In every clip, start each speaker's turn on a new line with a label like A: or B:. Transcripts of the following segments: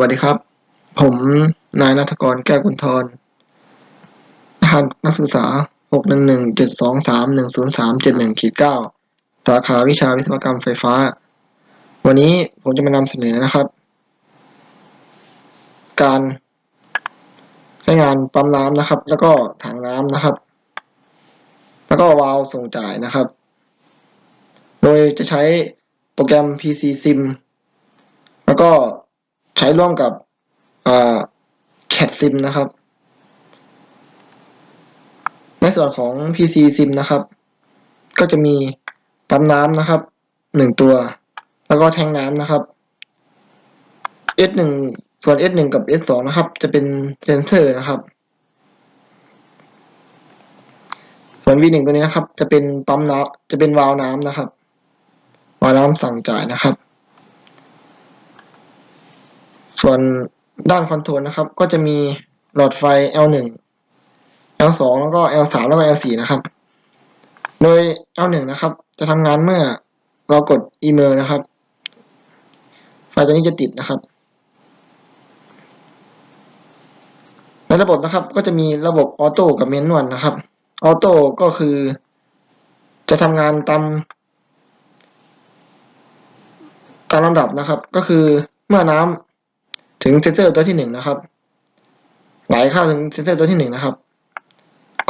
A: วัสดีครับ ผมนายนัทกรแก้วกุลทรรหัสนักศึกษา 6 1 1 7 2 3 1 0 3 7 1ขีด9สาขาวิชาวิศวกรรมไฟฟ้า วันนี้ผมจะมานำเสนอนะครับ การใช้งานปั๊มน้ำนะครับ แล้วก็ถังน้ำนะครับ แล้วก็วาล์วส่งจ่ายนะครับ โดยจะใช้โปรแกรม PC Sim แล้วก็ ใช้ร่วมกับแคดซิมนะครับ ในส่วนของ PC Sim นะครับ ก็จะมีปั๊มน้ำนะครับหนึ่งตัว แล้วก็แทงน้ำนะครับ S1 ส่วน S1 กับ S2 นะครับ จะเป็นเซนเซอร์นะครับ ส่วน V1 ตัวนี้นะครับ จะเป็นปั๊มน้ำจะเป็นวาล์วน้ำนะครับวาล์วน้ำสั่งจ่ายนะครับ ส่วนด้านคอนโทรลนะครับ ก็จะมีหลอดไฟ L1 L2 แล้วก็ L3 แล้วก็ L4 นะครับ โดย L1 นะครับ จะทำงานเมื่อเรากดอีเมลนะครับ ไฟตัวนี้จะติดนะครับในระบบนะครับก็จะมีระบบออโต้กับเมนวลนะครับออโต้ก็คือ จะทำงานตามตามลำดับนะครับ ก็คือเมื่อน้ำ ถึงเซนเซอร์ตัวที่หนึ่งนะครับ ไหลเข้าถึงเซนเซอร์ตัวที่หนึ่งนะครับ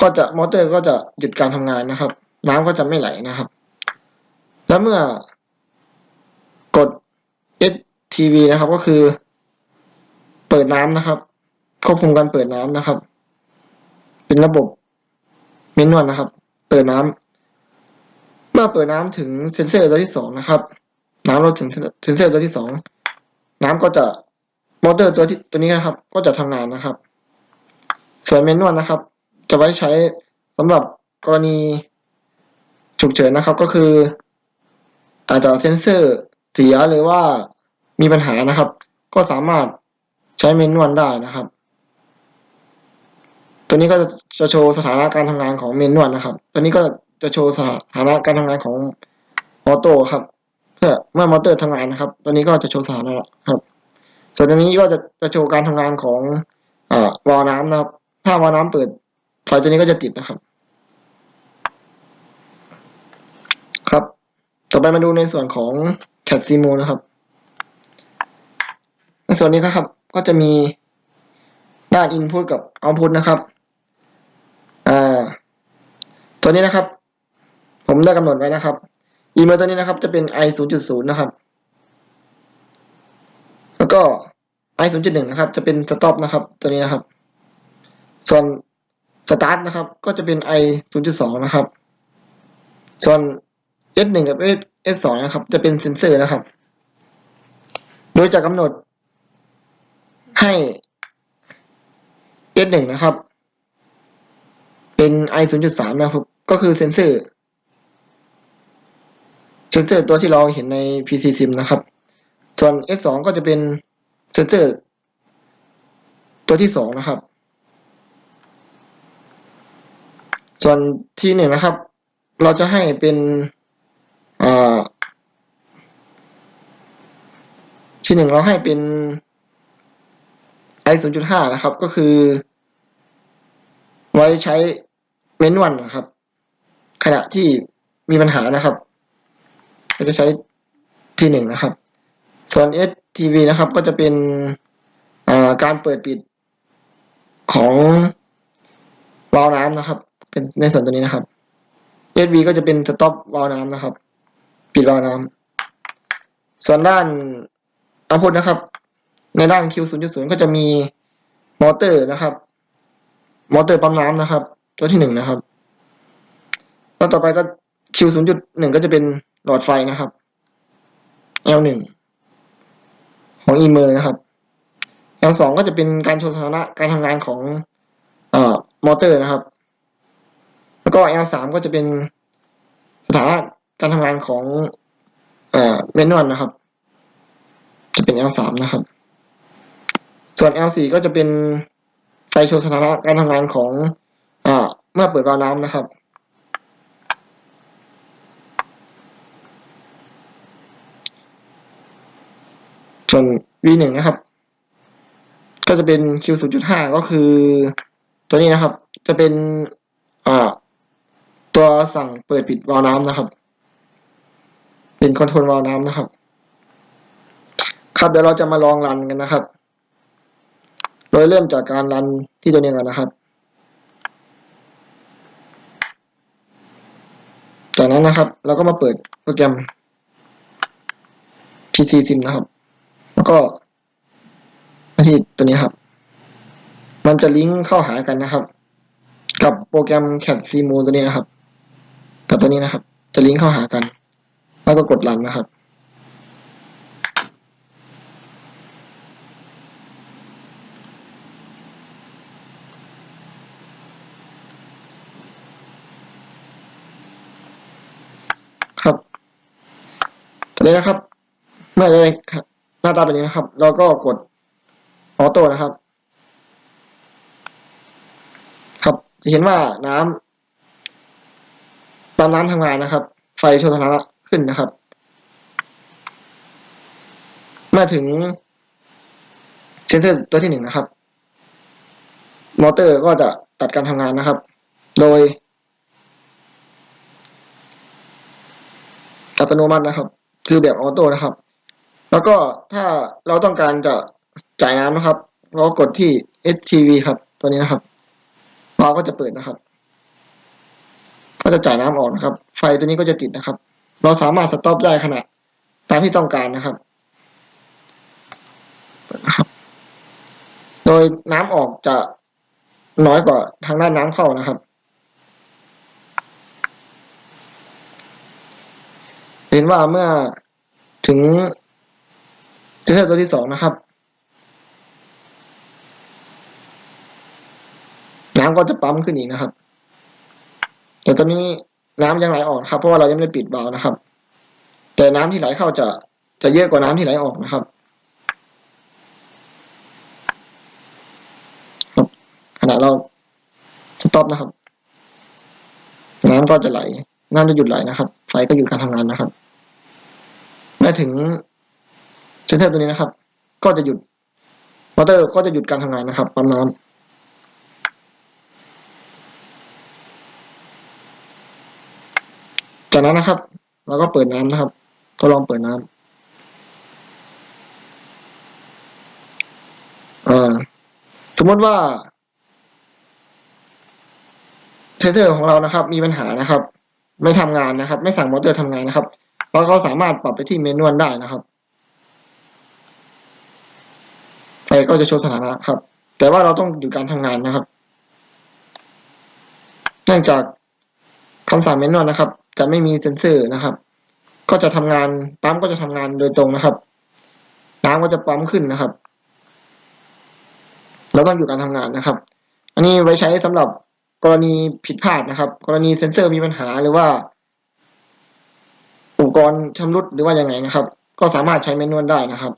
A: ก็จะมอเตอร์ก็จะหยุดการทำงานนะครับ น้ำก็จะไม่ไหลนะครับ แล้วเมื่อกด STV นะครับก็คือ เปิดน้ำนะครับควบคุมการเปิดน้ำนะครับ เป็นระบบเมนวลนะครับ เปิดน้ำเมื่อเปิดน้ำถึงเซนเซอร์ตัวที่สองนะครับ น้ำลดถึงเซนเซอร์ตัวที่สองน้ำก็จะ มอเตอร์ตัวที่ตัวนี้นะครับ ก็จะทำงานนะครับ ส่วนเมนวลนะครับ จะไว้ใช้สำหรับกรณีฉุกเฉินนะครับ ก็คือ อาจจะเซนเซอร์เสียหรือว่ามีปัญหานะครับ ก็สามารถใช้เมนวลได้นะครับ ตัวนี้ก็จะโชว์สถานะการทำงานของเมนวลนะครับ ตัวนี้ก็จะโชว์สถานะการทำงานของมอเตอร์ครับ เพื่อเมื่อมอเตอร์ทำงานนะครับ ตัวนี้ก็จะโชว์สถานะครับ ส่วนตัวนี้ก็จะจะโชว์การทำงานของอวาล์วน้ำนะครับ ถ้าวาล์วน้ำเปิดไฟตัวนี้ก็จะติดนะครับ ครับ ต่อไปมาดูในส่วนของ CAD s i m o นะครับในส่วนนี้นะครับ ก็จะมีด้าน Input กับ Output นะครับอ่าตัวนี้นะครับ ผมได้กำหนดไว้นะครับอีเมลตัวนี้นะครับ จะเป็น i 0.0 นะครับ แล้วก็ i 0.1นะครับ จะเป็น stop นะครับ ตัวนี้นะครับ ส่วน start นะครับ ก็จะเป็น i 0.2นะครับ ส่วน s 1กับ s 2นะครับ จะเป็นเซนเซอร์นะครับ โดยจะกำหนดให้ s 1นะครับ เป็น i 0.3นะครับ ก็คือเซนเซอร์ เซนเซอร์ตัวที่เราเห็นใน PC Sim นะครับ ส่วน s 2ก็จะเป็นเซนเซอร์ตัวที่สองนะครับ ส่วนที่หนึ่งนะครับ เราจะให้เป็นที่หนึ่งเราให้เป็น i 0.5 นะครับ ก็คือ ไว้ใช้เมนวันนะครับ ขณะที่มีปัญหานะครับ ก็จะใช้ที่หนึ่งนะครับ ส่วน STV นะครับก็จะเป็นการเปิดปิดของวาล์วน้ำนะครับ เป็นในส่วนตัวนี้นะครับ SV ก็จะเป็นสต็อปวาล์วน้ำนะครับ ปิดวาล์วน้ำส่วนด้านอาพุทนะครับ ในด้าน Q 0.0 ก็จะมีมอเตอร์นะครับ มอเตอร์ปั๊มน้ำนะครับ ตัวที่หนึ่งนะครับ แล้วต่อไปก็ Q 0.1 ก็จะเป็นหลอดไฟนะครับ L1 ของอีเมอร์นะครับ L2 ก็จะเป็นการโชว์สถานะการทำงานของอมอเตอร์นะครับ แล้วก็ L3 ก็จะเป็นสถานะการทำงานของอ่าเมนวลนะครับ จะเป็น L3 นะครับ ส่วน L4 ก็จะเป็นไฟโชว์สถานะการทำงานของอเมื่อเปิดวาล์วน้ำนะครับ ส่วน V1 นะครับ ก็จะเป็น Q 0.5 ก็คือ ตัวนี้นะครับ จะเป็นตัวสั่งเปิดปิดวาล์วน้ำนะครับ เป็นคอนโทรลวาล์วน้ำนะครับ ครับเดี๋ยวเราจะมาลองรันกันนะครับ โดยเริ่มจากการรันที่ตัวนี้ก่อนนะครับ จากนั้นนะครับ เราก็มาเปิดโปรแกรม PC Sim นะครับ แล้วก็มาที่ตัวนี้ครับ มันจะลิงก์เข้าหากันนะครับ กับโปรแกรม Cat c m o ตัวนี้นะครับ กับตัวนี้นะครับ จะลิงก์เข้าหากัน แล้วก็กดรันนะครับครับตอนนี้นะครับ เมื่อได้ หน้าตาแบบนี้นะครับเราก็กดออโต้นะครับ ครับจะเห็นว่าน้ำปั๊มน้ำทำงานนะครับ ไฟโชว์สถานะขึ้นนะครับเมื่อถึงเซนเซอร์ตัวที่หนึ่งนะครับ มอเตอร์ก็จะตัดการทำงานนะครับ โดยอัตโนมัตินะครับ คือแบบออโต้นะครับ แล้วก็ถ้าเราต้องการจะจ่ายน้ำนะครับ เรากดที่ STV ครับ ตัวนี้นะครับวาล์วก็จะเปิดนะครับ ก็จะจ่ายน้ำออกนะครับ ไฟตัวนี้ก็จะติดนะครับ เราสามารถสต็อปได้ขณะตามที่ต้องการนะครับนะครับ โดยน้ำออกจะน้อยกว่าทางด้านน้ำเข้านะครับเห็นว่าเมื่อถึง เซนเซอร์ตัวที่สองนะครับ น้ำก็จะปั๊มขึ้นอีกนะครับแต่ตอนนี้น้ำยังไหลออกครับเพราะว่าเรายังไม่ได้ปิดวาล์วนะครับ แต่น้ำที่ไหลเข้าจะจะเยอะกว่าน้ำที่ไหลออกนะครับขณะเราสต็อปนะครับ น้ำก็จะไหล น้ำจะหยุดไหลนะครับ ไฟก็หยุดการทำงานนะครับเมื่อถึง เซนเซอร์ตัวนี้นะครับ ก็จะหยุดมอเตอร์ก็จะหยุดการทำงานนะครับปั๊มน้ำจากนั้นนะครับ เราก็เปิดน้ำนะครับก็ลองเปิดน้ำอ่าสมมติว่าเซนเซอร์ของเรานะครับ มีปัญหานะครับ ไม่ทำงานนะครับ ไม่สั่งมอเตอร์ทำงานนะครับ เราก็สามารถปรับไปที่เมนวลได้นะครับ ไฟก็จะโชว์สถานะครับ แต่ว่าเราต้องหยุดการทำงานนะครับ เนื่องจากคำสั่งเมนวลนะครับ จะไม่มีเซนเซอร์นะครับ ก็จะทำงานปั๊มก็จะทำงานโดยตรงนะครับ น้ำก็จะปั๊มขึ้นนะครับ เราต้องหยุดการทำงานนะครับ อันนี้ไว้ใช้สำหรับกรณีผิดพลาดนะครับ กรณีเซ็นเซอร์มีปัญหาหรือว่า อุปกรณ์ชำรุดหรือว่ายังไงนะครับ ก็สามารถใช้เมนวลได้นะครับ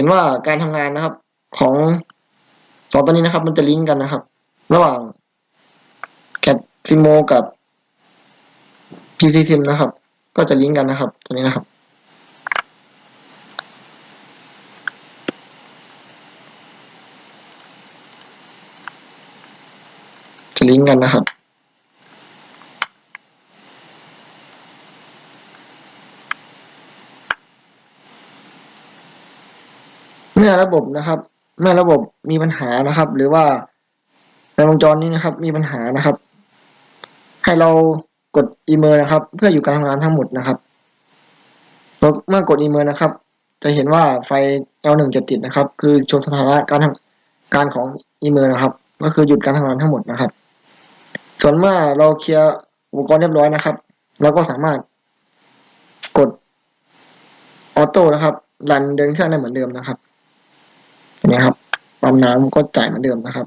A: ห็นว่าการทำงานนะครับ ของสองตัวนี้นะครับ มันจะลิงก์กันนะครับ ระหว่าง Cat s i m o กับ PC Sim นะครับ ก็จะลิงก์กันนะครับ ตัวนี้นะครับจะลิงก์กันนะครับ อระบบนะครับ เมื่อระบบมีปัญหานะครับ หรือว่าในวงจรนี้นะครับ มีปัญหานะครับ ให้เรากดอีเมลนะครับ เพื่ออยู่การทำงานทั้งหมดนะครับเมื่อกดอีเมลนะครับ จะเห็นว่าไฟ L1 จะติดนะครับ คือโชว์สถานะการทำการของอีเมลนะครับ ก็คือหยุดการทำงานทั้งหมดนะครับ ส่วนเมื่อเราเคลียร์อุปกรณ์เรียบร้อยนะครับเราก็สามารถกดออโต้นะครับรันเดินเครื่องได้เหมือนเดิมนะครับ นี่ครับปั๊มน้ำก็จ่ายเหมือนเดิมนะครับ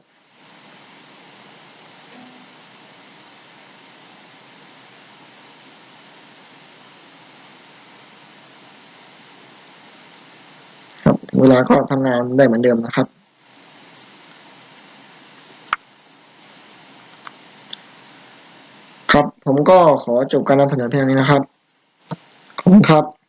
A: ครับถึงเวลาก็ทำงานได้เหมือนเดิมนะครับ ครับผมก็ขอจบการนำเสนอเพียงนี้นะครับ ขอบคุณครับ